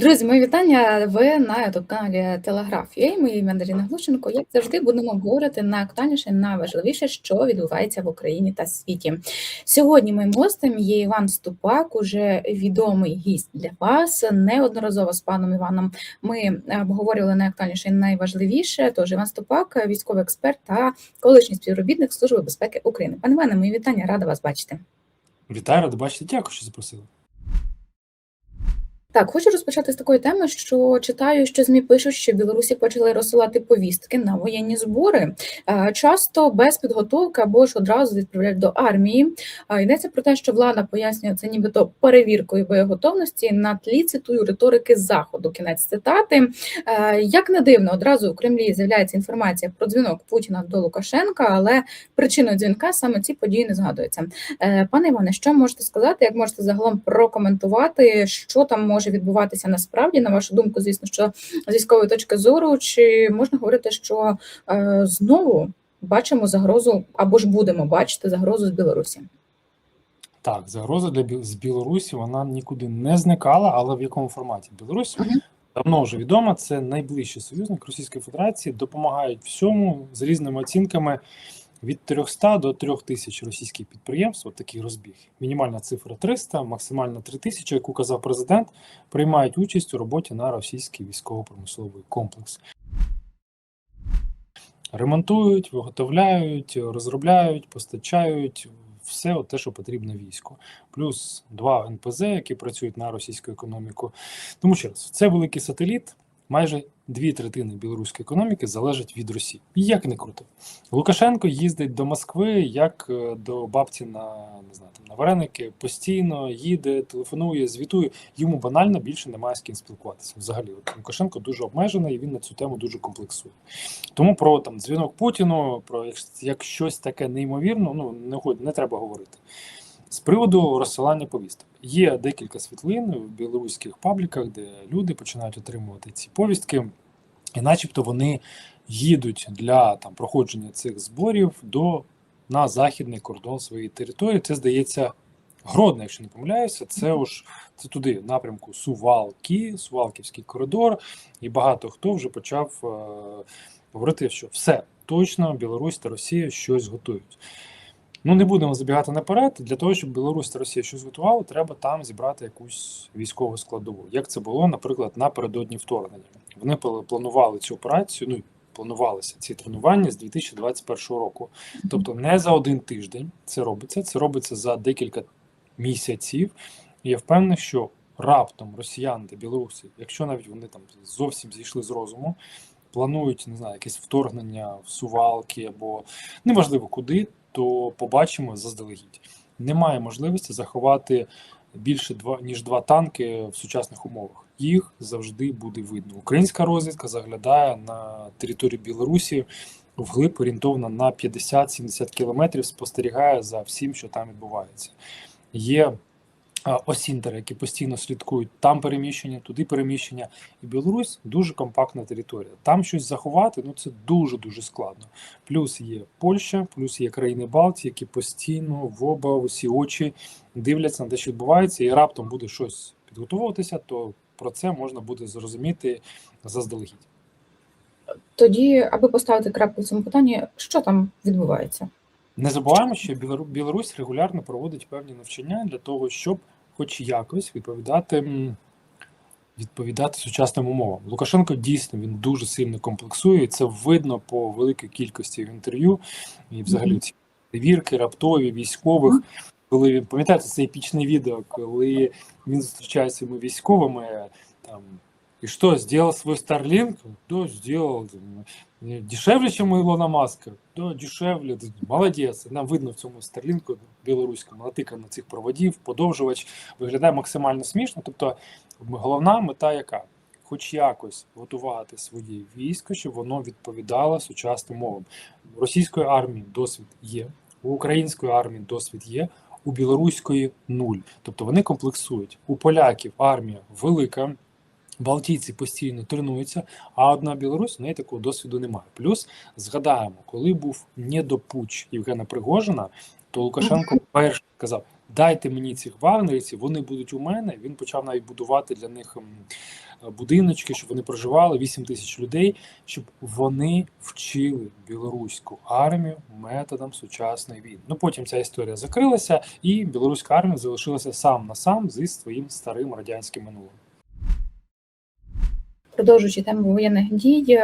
Друзі, мої вітання. Ви на youtube каналі Телеграфія. Ми ім'я Даріна Глушенко. Як завжди, будемо говорити найактуальніше, найважливіше, що відбувається в Україні та світі. Сьогодні моїм гостем є Іван Ступак, уже відомий гість для вас. Неодноразово з паном Іваном ми обговорювали найактуальніше і найважливіше. Тож Іван Ступак, військовий експерт та колишній співробітник Служби безпеки України. Пане Іване, мої вітання, рада вас бачити. Вітаю, рада бачити. Дякую, що запросили. Так, хочу розпочати з такої теми, що читаю, що ЗМІ пишуть, що Білорусі почали розсилати повістки на воєнні збори, Е, часто без підготовки або ж одразу відправляють до армії. Е, Йдеться про те, що влада пояснює це нібито перевіркою боєготовності на тлі цитую риторики заходу. Кінець цитати. Е, Як не дивно, одразу у Кремлі з'являється інформація про дзвінок Путіна до Лукашенка, але причиною дзвінка саме ці події не згадуються. Пане Іване, що можете сказати? Як можете загалом прокоментувати, що там може відбуватися насправді, на вашу думку, звісно, що з військової точки зору, чи можна говорити, що е, знову бачимо загрозу або ж будемо бачити загрозу з Білорусі? Так, загроза для з Білорусі вона нікуди не зникала, але в якому форматі? Білорусь Мгм. давно вже відома, це найближчий союзник Російської Федерації, допомагають всьому з різними оцінками від 300 до 3000 російських підприємств, от такий розбіг. Мінімальна цифра 300, максимальна 3000, яку казав президент, приймають участь у роботі на російський військово-промисловий комплекс. Ремонтують, виготовляють, розробляють, постачають все те, що потрібно війську. Плюс два НПЗ, які працюють на російську економіку. Тому раз, це великий сателіт. Майже дві третини білоруської економіки залежать від Росії. Як не круто. Лукашенко їздить до Москви як е, до бабці на не знаю, там, на вареники, постійно їде, телефонує, звітує. Йому банально більше немає з ким спілкуватися. Взагалі, от Лукашенко дуже обмежений і він на цю тему дуже комплексує. Тому про там дзвінок Путіну, про як, щось таке неймовірно, ну не не треба говорити. З приводу розсилання повісток є декілька світлин в білоруських пабліках, де люди починають отримувати ці повістки, і начебто вони їдуть для там проходження цих зборів до на західний кордон своєї території. Це здається Гродно, якщо не помиляюся, це уж це туди, в напрямку Сувалки, Сувалківський коридор, і багато хто вже почав е, говорити, що все точно Білорусь та Росія щось готують. Ну, не будемо забігати наперед. Для того, щоб Білорусь та Росія щось готували, треба там зібрати якусь військову складову. Як це було, наприклад, напередодні вторгнення. Вони планували цю операцію, ну планувалися ці тренування з 2021 року. Тобто не за один тиждень це робиться, це робиться за декілька місяців. І я впевнений, що раптом росіяни та білоруси, якщо навіть вони там зовсім зійшли з розуму, планують не знаю, якесь вторгнення в сувалки або неважливо куди, то побачимо заздалегідь. Немає можливості заховати більше два ніж два танки в сучасних умовах. Їх завжди буде видно. Українська розвідка заглядає на територію Білорусі вглиб орієнтовно на 50-70 кілометрів, спостерігає за всім, що там відбувається. Є осінтери, які постійно слідкують там переміщення, туди переміщення. І Білорусь дуже компактна територія. Там щось заховати, ну це дуже дуже складно. Плюс є Польща, плюс є країни Балтії, які постійно в оба усі очі дивляться на те, що відбувається, і раптом буде щось підготовуватися, то про це можна буде зрозуміти заздалегідь. Тоді, аби поставити крапку в цьому питанні, що там відбувається? Не забуваємо, що Білорусь регулярно проводить певні навчання для того, щоб хоч якось відповідати, відповідати сучасним умовам. Лукашенко дійсно він дуже сильно комплексує, і це видно по великій кількості інтерв'ю і взагалі ці перевірки раптові військових. Коли він пам'ятаєте це епічне відео, коли він зустрічається з військовими там. И что, сделал свой Starlink? Да, сделал. Э, Дешевле, чем у Илона Маска? Да, дешевле. Молодець. Нам видно в цьому Starlink білоруському на цих проводів, подовжувач. Виглядає максимально смішно. Тобто, головна мета яка? Хоч якось готувати своє військо, щоб воно відповідало сучасним мовам. Російської армії досвід є, у української армії досвід є, у білоруської нуль. Тобто вони комплексують. У поляків армія велика, Балтійці постійно тренуються, а одна Білорусь у неї такого досвіду немає. Плюс згадаємо, коли був недопуч Євгена Пригожина, то Лукашенко перший сказав: дайте мені цих вагнерівців, вони будуть у мене. Він почав навіть будувати для них е, будиночки, щоб вони проживали 8 тисяч людей, щоб вони вчили білоруську армію методам сучасної війни. Ну потім ця історія закрилася, і білоруська армія залишилася сам на сам зі своїм старим радянським минулим. Продовжуючи тему воєнних дій,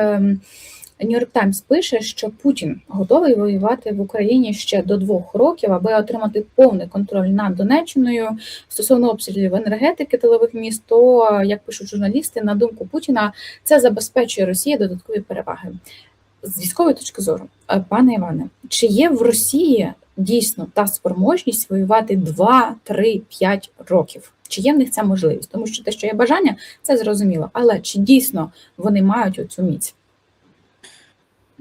Нью-Йорк Таймс пише, що Путін готовий воювати в Україні ще до двох років, аби отримати повний контроль над Донеччиною стосовно обстрілів енергетики тилових міст. То як пишуть журналісти, на думку Путіна, це забезпечує Росії додаткові переваги з військової точки зору. Е, Пане Іване, чи є в Росії дійсно та спроможність воювати 2, 3, 5 років? Чи є в них ця можливість? Тому що те, що є бажання, це зрозуміло. Але чи дійсно вони мають оцю міць?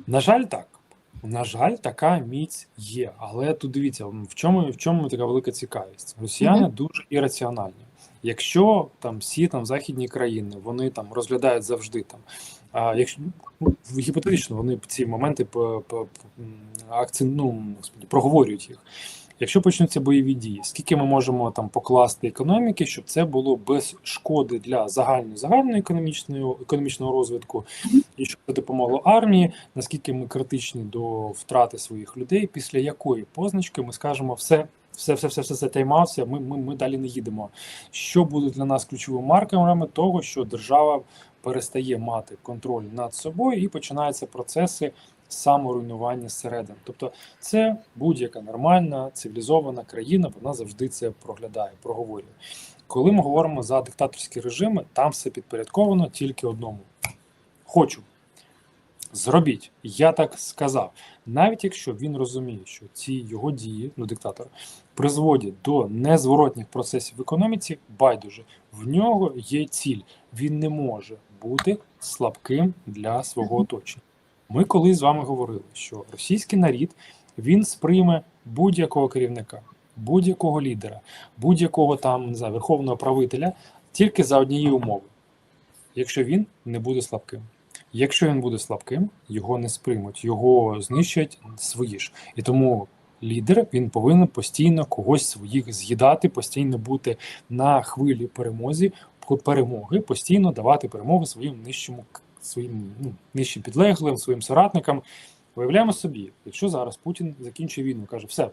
На жаль, так. На жаль, така міць є. Але тут дивіться, в чому в чому така велика цікавість. Росіяни Мгм. дуже ірраціональні. Якщо там всі там західні країни вони там розглядають завжди там. А якщо ну, гіпотетично вони ці моменти по, по, по акці, ну, проговорюють їх. Якщо почнуться бойові дії, скільки ми можемо там покласти економіки, щоб це було без шкоди для загальної загальної економічної економічного розвитку, і щоб це допомогло армії, наскільки ми критичні до втрати своїх людей, після якої позначки ми скажемо все. Все, все, все, все, все таймався. Ми, ми, ми далі не їдемо. Що буде для нас ключовими маркерами того, що держава перестає мати контроль над собою і починаються процеси саморуйнування зсередини. Тобто, це будь-яка нормальна цивілізована країна, вона завжди це проглядає, проговорює. Коли ми говоримо за диктаторські режими, там все підпорядковано тільки одному: хочу. Зробіть, я так сказав. Навіть якщо він розуміє, що ці його дії, ну диктатор, призводять до незворотніх процесів в економіці, байдуже в нього є ціль. Він не може бути слабким для свого оточення. Ми колись з вами говорили, що російський нарід він сприйме будь-якого керівника, будь-якого лідера, будь-якого там не знаю, верховного правителя тільки за однієї умови, якщо він не буде слабким. Якщо він буде слабким, його не сприймуть, його знищать свої ж. І тому лідер він повинен постійно когось своїх з'їдати, постійно бути на хвилі перемозі, перемоги, постійно давати перемогу своїм нижчому своїм ну, нижчим підлеглим, своїм соратникам. Уявляємо собі, якщо зараз Путін закінчує війну, каже, все,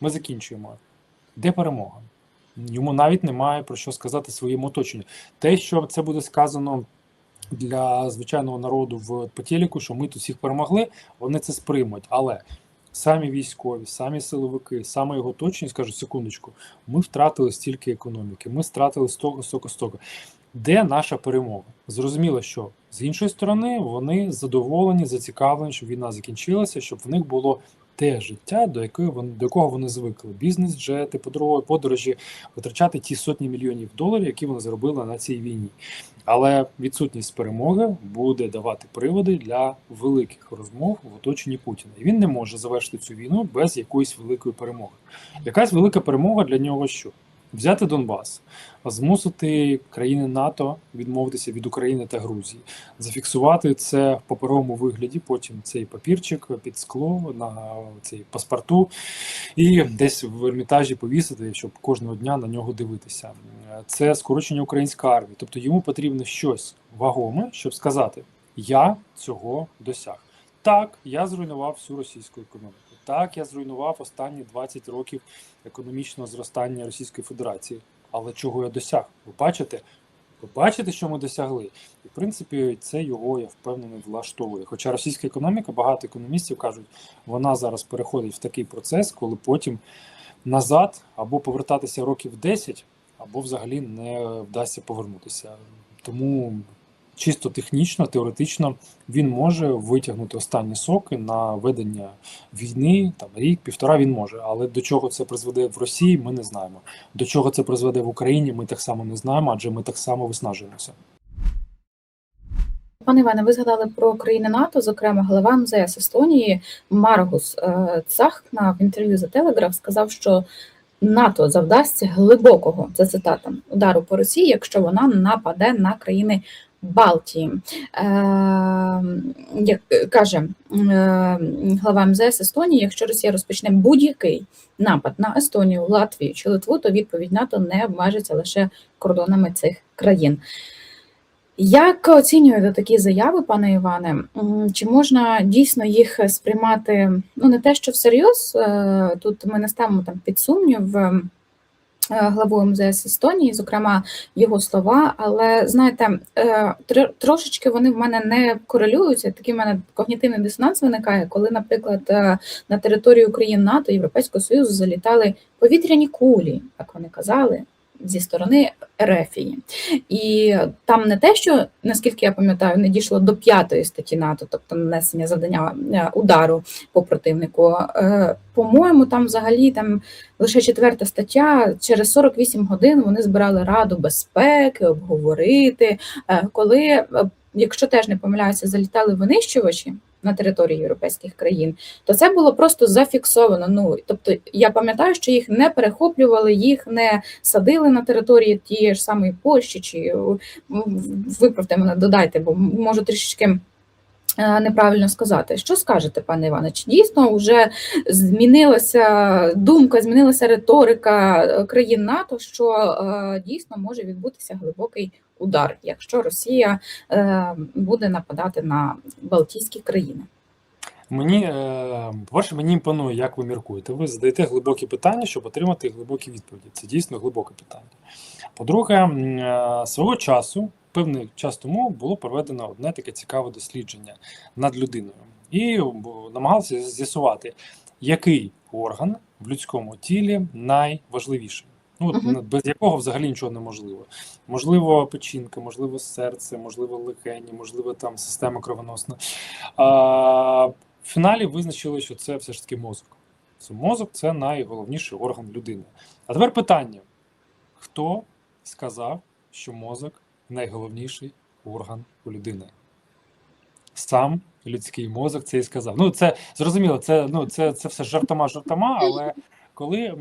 ми закінчуємо. Де перемога? Йому навіть немає про що сказати своєму оточенню. Те, що це буде сказано для звичайного народу в Потєліку, що ми тут всіх перемогли, вони це сприймуть. Але самі військові, самі силовики, саме його оточення скажуть, секундочку, ми втратили стільки економіки, ми втратили столько, столько, столько. Де наша перемога? Зрозуміло, що з іншої сторони вони задоволені, зацікавлені, щоб війна закінчилася, щоб в них було те життя, до якого вони до якого вони звикли. Бізнес, джети, подорожі, витрачати ті сотні мільйонів доларів, які вони заробили на цій війні. Але відсутність перемоги буде давати приводи для великих розмов в оточенні Путіна. І він не може завершити цю війну без якоїсь великої перемоги. Якась велика перемога для нього що? Взяти Донбас, змусити країни НАТО відмовитися від України та Грузії, зафіксувати це в паперовому вигляді. Потім цей папірчик під скло на цей паспорту, і десь в ермітажі повісити, щоб кожного дня на нього дивитися. Це скорочення української армії. Тобто йому потрібно щось вагоме, щоб сказати: Я цього досяг. Так, я зруйнував всю російську економіку. Так, я зруйнував останні 20 років економічного зростання Російської Федерації. Але чого я досяг? Ви бачите? Ви бачите, що ми досягли? І в принципі, це його, я впевнений, влаштовує. Хоча російська економіка, багато економістів кажуть, вона зараз переходить в такий процес, коли потім назад або повертатися років 10, або взагалі не вдасться повернутися. Тому чисто технічно, теоретично він може витягнути останні соки на ведення війни, там рік, півтора він може. Але до чого це призведе в Росії, ми не знаємо. До чого це призведе в Україні, ми так само не знаємо, адже ми так само виснажуємося. Пане Іване, ви згадали про країни НАТО, зокрема глава МЗС Естонії Маргус е, Цахна в інтерв'ю за Телеграф сказав, що НАТО завдасться глибокого це цитата удару по Росії, якщо вона нападе на країни Балтії. Е, як каже е, глава МЗС Естонії, якщо Росія розпочне будь-який напад на Естонію, Латвію чи Литву, то відповідь НАТО не обмежиться лише кордонами цих країн. Як оцінюєте такі заяви, пане Іване? Чи можна дійсно їх сприймати ну не те, що всерйоз? е, Тут ми не ставимо там під сумнів е, главу МЗС Естонії, зокрема його слова, але знаєте, е, трошечки вони в мене не корелюються. Такий в мене когнітивний дисонанс виникає, коли, наприклад, е, на територію країн НАТО Європейського Союзу залітали повітряні кулі, як вони казали. Зі сторони Ерефії. І там не те, що наскільки я пам'ятаю, не дійшло до п'ятої статті НАТО, тобто нанесення завдання е, удару по противнику. Е, По-моєму, там взагалі там лише четверта стаття. Через 48 годин вони збирали Раду безпеки, обговорити. Е, Коли, якщо теж не помиляюся, залітали винищувачі на території європейських країн, то це було просто зафіксовано. Ну тобто, я пам'ятаю, що їх не перехоплювали, їх не садили на території тієї ж самої Польщі, чи виправте мене, додайте, бо можу трішечки. е, Неправильно сказати, що скажете, пане Іване? Чи дійсно вже змінилася думка, змінилася риторика е, країн НАТО, що е, дійсно може відбутися глибокий удар, якщо Росія е, буде нападати на Балтійські країни? Мені, е, по-перше, мені імпонує, як ви міркуєте. Ви задаєте глибокі питання, щоб отримати глибокі відповіді. Це дійсно глибоке питання. По-друге, е, свого часу, певний час тому, було проведено одне таке цікаве дослідження над людиною, і намагалися з'ясувати, який орган в людському тілі найважливіший. Ну, от, без якого взагалі нічого неможливо. Можливо, печінка, можливо, серце, можливо, легені, можливо, там система кровоносна. А, в фіналі визначили, що це все ж таки мозок. Це мозок це найголовніший орган людини. А тепер питання: хто сказав, що мозок найголовніший орган у людини? Сам людський мозок це і сказав. Ну, це зрозуміло, це, ну, це, це все жартома жартома, але коли е,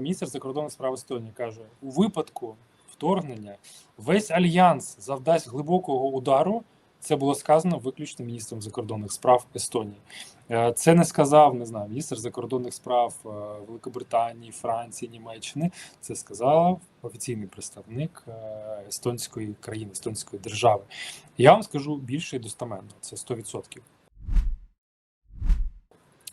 міністр закордонних справ Естонії каже, у випадку вторгнення весь альянс завдасть глибокого удару, це було сказано виключно міністром закордонних справ Естонії. Е, Це не сказав, не знаю, міністр закордонних справ е, Великобританії, Франції, Німеччини. Це сказав офіційний представник естонської країни, естонської держави. Я вам скажу більше і достаменно, це 100%.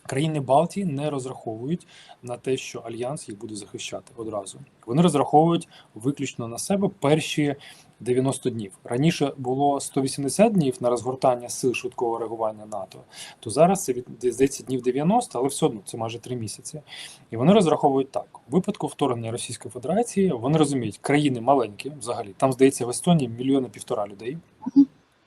Країни Балтії не розраховують на те, що альянс їх буде захищати одразу. Вони розраховують виключно на себе перші 90 днів. Раніше було 180 днів на розгортання сил швидкого реагування НАТО. То зараз це від здається днів 90, але все одно це майже 3 місяці. І вони розраховують так: у випадку вторгнення Російської Федерації вони розуміють, країни маленькі, взагалі там здається в Естонії мільйони півтора людей.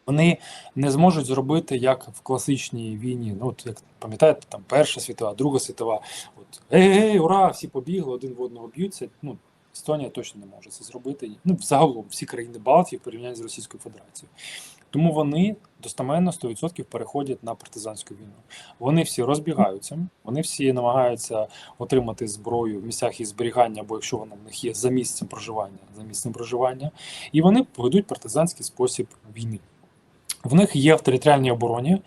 Вони не зможуть зробити як в класичній війні. Ну, от як пам'ятаєте, там Перша світова, Друга світова. От ей, ура, всі побігли, один в одного б'ються. Ну, Естонія точно не може це зробити. Ну, загалом всі країни Балтії в порівнянні з Російською Федерацією. Тому вони достаменно 100% переходять на партизанську війну. Вони всі розбігаються, вони всі намагаються отримати зброю в місцях її зберігання, або якщо вона в них є за місцем проживання, за місцем проживання, і вони ведуть партизанський спосіб війни. В них є в територіальній обороні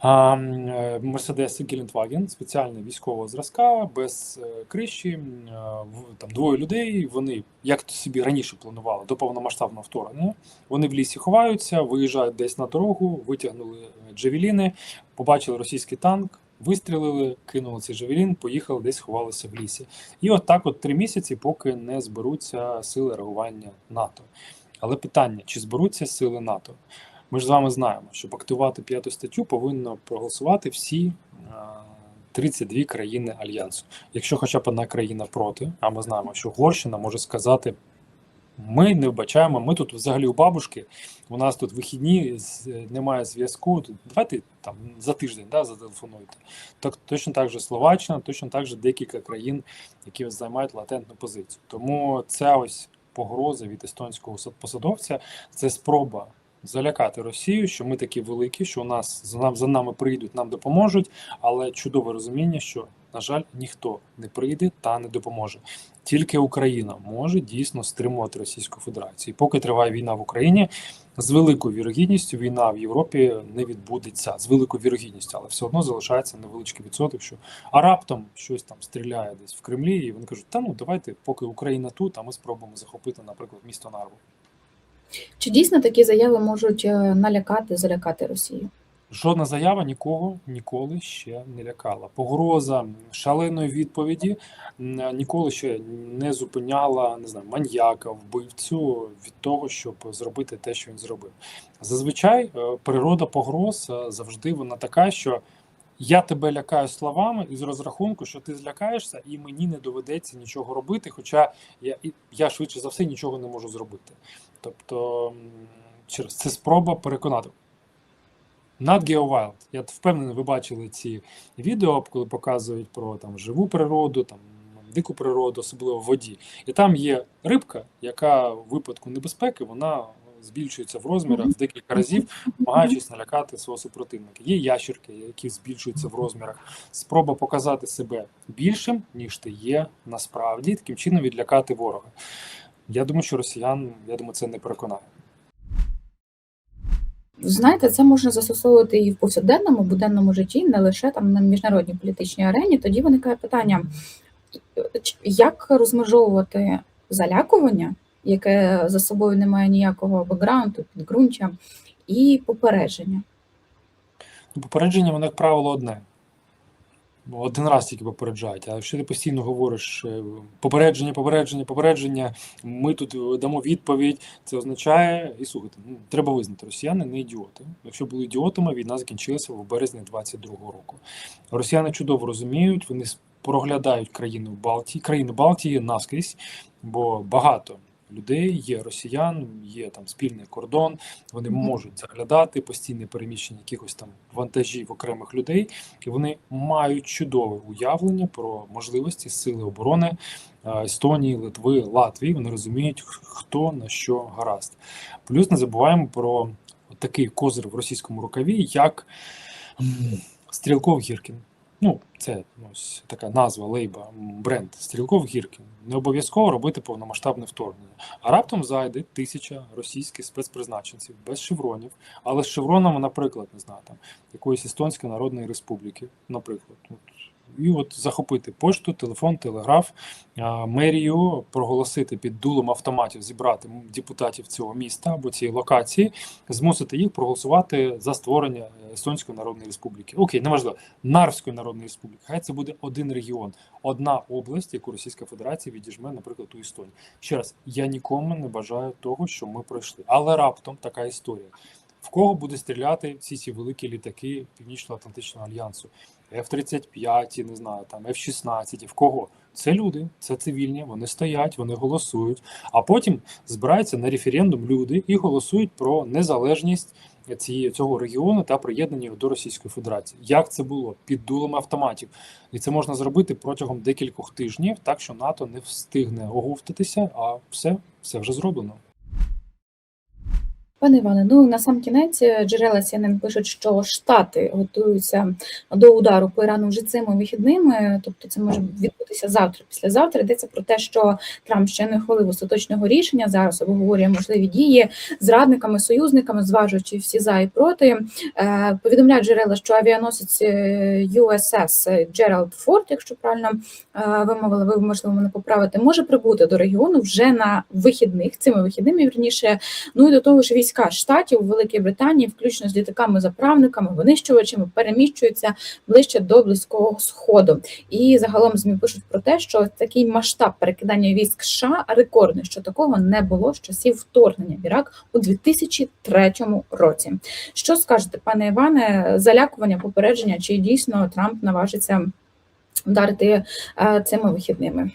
а, м, Мерседеси Гелендваген, спеціальний військового зразка, без е, криші, е, там двоє людей. Вони, як то собі раніше планували, до повномасштабного вторгнення. Вони в лісі ховаються, виїжджають десь на дорогу, витягнули джавеліни, побачили російський танк. Вистрілили, кинули цей джавелін, поїхали десь ховалися в лісі. І от так, от три місяці, поки не зберуться сили реагування НАТО. Але питання: чи зберуться сили НАТО? Ми ж з вами знаємо, щоб активувати п'яту статтю, повинно проголосувати всі е, 32 країни альянсу. Якщо хоча б одна країна проти, а ми знаємо, що Угорщина може сказати. Ми не вбачаємо, ми тут взагалі у бабушки, у нас тут вихідні, немає зв'язку. Давайте там за тиждень да, зателефонуйте. Так, точно так же Словаччина, точно так же декілька країн, які займають латентну позицію. Тому ця ось погроза від естонського сад- посадовця це спроба залякати Росію, що ми такі великі, що у нас за нам за нами прийдуть, нам допоможуть, але чудове розуміння, що на жаль, ніхто не прийде та не допоможе. Тільки Україна може дійсно стримувати Російську Федерацію. І поки триває війна в Україні, з великою вірогідністю війна в Європі не відбудеться з великою вірогідністю, але все одно залишається невеличкий відсоток, що а раптом щось там стріляє десь в Кремлі, і вони кажуть, та ну давайте, поки Україна тут, а ми спробуємо захопити, наприклад, місто Нарву. Чи дійсно такі заяви можуть е, налякати, залякати Росію? Жодна заява нікого ніколи ще не лякала. Погроза шаленої відповіді ніколи ще не зупиняла не знаю, маньяка, вбивцю від того, щоб зробити те, що він зробив. Зазвичай е, природа погроз е, завжди вона така, що я тебе лякаю словами із розрахунку, що ти злякаєшся, і мені не доведеться нічого робити, хоча я, я швидше за все нічого не можу зробити. Тобто, через це спроба переконати. Nat Geo. Я впевнений, ви бачили ці відео, коли показують про там живу природу, там дику природу, особливо в воді. І там є рибка, яка в випадку небезпеки вона збільшується в розмірах в декілька разів, намагаючись налякати свого супротивника. Є ящерки, які збільшуються в розмірах. Спроба показати себе більшим, ніж ти є насправді, таким чином відлякати ворога. Я думаю, що росіян, я думаю, це не переконає. Знаєте, це можна застосовувати і в повсякденному буденному житті, не лише там на міжнародній політичній арені. Тоді виникає питання, як розмежовувати залякування, яке за собою не має ніякого бекграунду, підґрунтя, і попередження. Ну, попередження, воно, як правило, одне. Один раз тільки попереджають. А якщо ти постійно говориш е, попередження, попередження, попередження, ми тут дамо відповідь, це означає, і слухайте, ну, треба визнати, росіяни не ідіоти. Якщо були ідіотами, війна закінчилася в березні 22-го року. Росіяни чудово розуміють, вони проглядають країну Балтії, країни Балтії наскрізь, бо багато людей є росіян, є там спільний кордон, вони Мгм. можуть заглядати постійне переміщення якихось там вантажів окремих людей, і вони мають чудове уявлення про можливості сили оборони е, Естонії, Литви, Латвії. Вони розуміють, хто на що гаразд. Плюс не забуваємо про такий козир в російському рукаві, як Стрілков Гіркін. Ну, це ось така назва, лейба, бренд Стрілков Гіркін. Не обов'язково робити повномасштабне вторгнення. А раптом зайде тисяча російських спецпризначенців без шевронів, але з шевронами, наприклад, не знаю, там якоїсь Естонської Народної Республіки, наприклад. І от захопити пошту, телефон, телеграф, мерію, проголосити під дулом автоматів, зібрати депутатів цього міста або цієї локації, змусити їх проголосувати за створення Естонської Народної Республіки. Окей, неважливо, Нарвської Народної Республіки. Хай це буде один регіон, одна область, яку Російська Федерація відіжме, наприклад, у Естонії. Ще раз, я нікому не бажаю того, що ми пройшли. Але раптом така історія. В кого буде стріляти всі ці великі літаки Північно-Атлантичного альянсу? F-35, не знаю, там F-16, в кого? Це люди, це цивільні, вони стоять, вони голосують, а потім збираються на референдум люди і голосують про незалежність цієї цього регіону та приєднання до Російської Федерації. Як це було під дулами автоматів, і це можна зробити протягом декількох тижнів, так що НАТО не встигне оговтатися, а все, все вже зроблено. Пане Іване, ну на сам кінець е, джерела CNN пишуть, що Штати готуються до удару по Ірану вже цими вихідними, тобто це може відбутися завтра, післязавтра. Йдеться про те, що Трамп ще не ухвалив остаточного рішення. Зараз обговорює можливі дії з радниками, союзниками, зважуючи всі за і проти. Е, Повідомляють джерела, що авіаносець е, USS Джеральд Форд, якщо правильно е, вимовила, ви можливо мене поправити, може прибути до регіону вже на вихідних цими вихідними, вірніше. Ну і до того ж, війська штатів у Великій Британії, включно з літаками-заправниками, винищувачами, переміщуються ближче до близького сходу. І загалом змі пишуть про те, що такий масштаб перекидання військ США рекордний, що такого не було з часів вторгнення в Ірак у 2003 році. Що скажете, пане Іване, залякування, попередження, чи дійсно Трамп наважиться вдарити е, цими вихідними?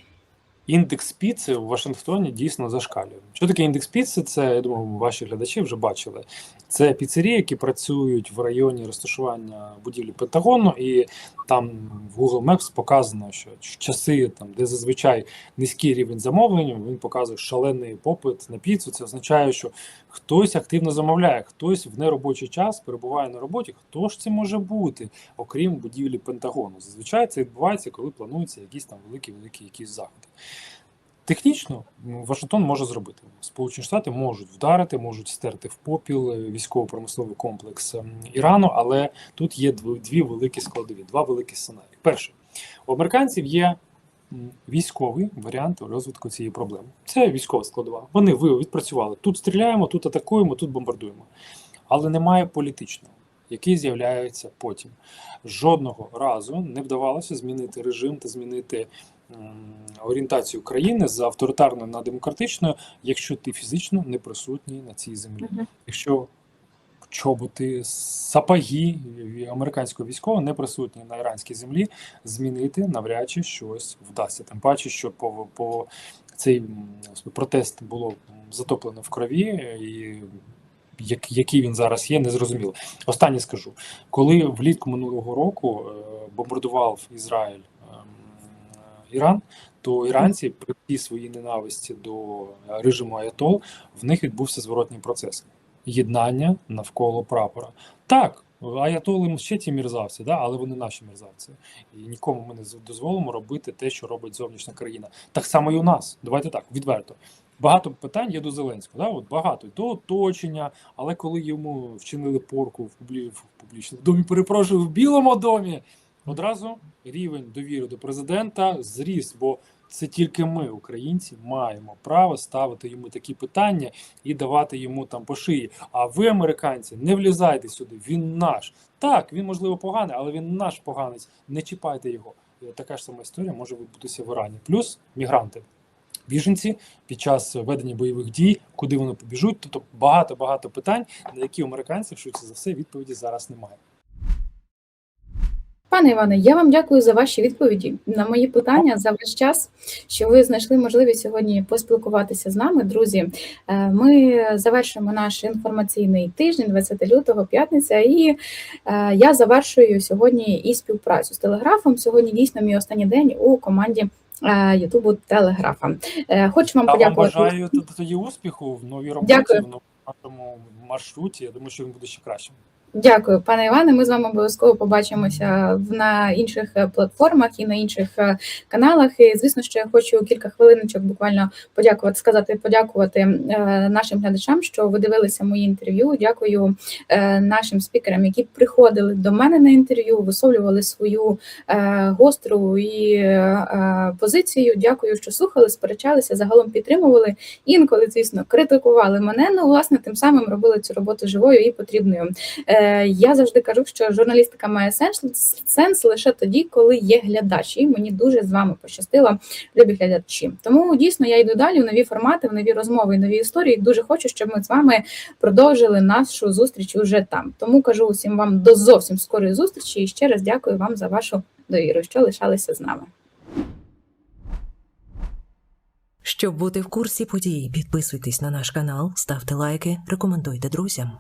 Індекс піци у Вашингтоні дійсно зашкалює. Що таке індекс піци? Це я думаю, ваші глядачі вже бачили. Це піцерії, які працюють в районі розташування будівлі Пентагону, і там в Google Maps показано, що в часи, там, де зазвичай низький рівень замовлення, він показує шалений попит на піцу. Це означає, що хтось активно замовляє, хтось в неробочий час перебуває на роботі. Хто ж це може бути, окрім будівлі Пентагону? Зазвичай це відбувається, коли плануються якісь там великі-великі якісь заходи. Технічно Вашингтон може зробити. Сполучені Штати можуть вдарити, можуть стерти в попіл е, військово-промисловий комплекс ем, Ірану, але тут є дв- дві великі складові, два великі сценарії. Перше, у американців є військовий варіант розвитку цієї проблеми. Це військова складова. Вони відпрацювали. Тут стріляємо, тут атакуємо, тут бомбардуємо. Але немає політичного, який з'являється потім. Жодного разу не вдавалося змінити режим та змінити орієнтацію країни з авторитарної на демократичною, якщо ти фізично не присутній на цій землі. Якщо чоботи, сапаги американського військового не присутні на іранській землі, змінити навряд чи щось вдасться. Тим паче, що по, по цей протест було затоплено в крові, і як, який він зараз є, незрозуміло. Останнє скажу, коли влітку минулого року е, бомбардував Ізраїль Іран, то іранці при всій своїй ненависті до режиму Аятол в них відбувся зворотній процес єднання навколо прапора. Так, аятоли ще ті мерзавці, да, але вони наші мерзавці. І нікому ми не дозволимо робити те, що робить зовнішня країна. Так само і у нас. Давайте так, відверто. Багато питань є до Зеленського, да? От багато до оточення, але коли йому вчинили порку в публічному домі, перепрошую, в Білому домі, одразу рівень довіри до президента зріс, бо це тільки ми, українці, маємо право ставити йому такі питання і давати йому там по шиї. А ви, американці, не влізайте сюди. Він наш. Так, він можливо поганий, але він наш поганець. Не чіпайте його. Така ж сама історія може відбутися в Ірані. Плюс мігранти. Біженці під час ведення бойових дій, куди вони побіжуть. Тобто багато багато питань, на які у американців швидше за все відповіді зараз немає. Пане Іване, я вам дякую за ваші відповіді на мої питання за ваш час, що ви знайшли можливість сьогодні поспілкуватися з нами, друзі. Е, Ми завершуємо наш інформаційний тиждень, 20 лютого, п'ятниця, і е, я завершую сьогодні і співпрацю з телеграфом. Сьогодні дійсно мій останній день у команді. е, Ютубу Телеграфа. Хочу вам Я вам бажаю тоді успіху в новій роботі, Дякую. в новому маршруті. Я думаю, що він буде ще кращим. Дякую, пане Іване. Ми з вами обов'язково побачимося на інших е, платформах і на інших е, каналах. І звісно, що я хочу кілька хвилиночок буквально подякувати, сказати, подякувати е, нашим глядачам, що ви дивилися мої інтерв'ю. Дякую нашим спікерам, які приходили до мене на інтерв'ю, висловлювали свою гостру і позицію. Дякую, що слухали, сперечалися, загалом підтримували. Інколи, звісно, критикували мене. Ну, власне, тим самим робили цю роботу живою і потрібною. Е, Я завжди кажу, що журналістика має сенс, сенс лише тоді, коли є глядач. І мені дуже з вами пощастило, любі глядачі. Тому дійсно я йду далі в нові формати, в нові розмови, в нові історії. Дуже хочу, щоб ми з вами продовжили нашу зустріч уже там. Тому кажу усім вам до зовсім скорої зустрічі і ще раз дякую вам за вашу довіру, що лишалися з нами. Щоб бути в курсі подій, підписуйтесь на наш канал, ставте лайки, рекомендуйте друзям.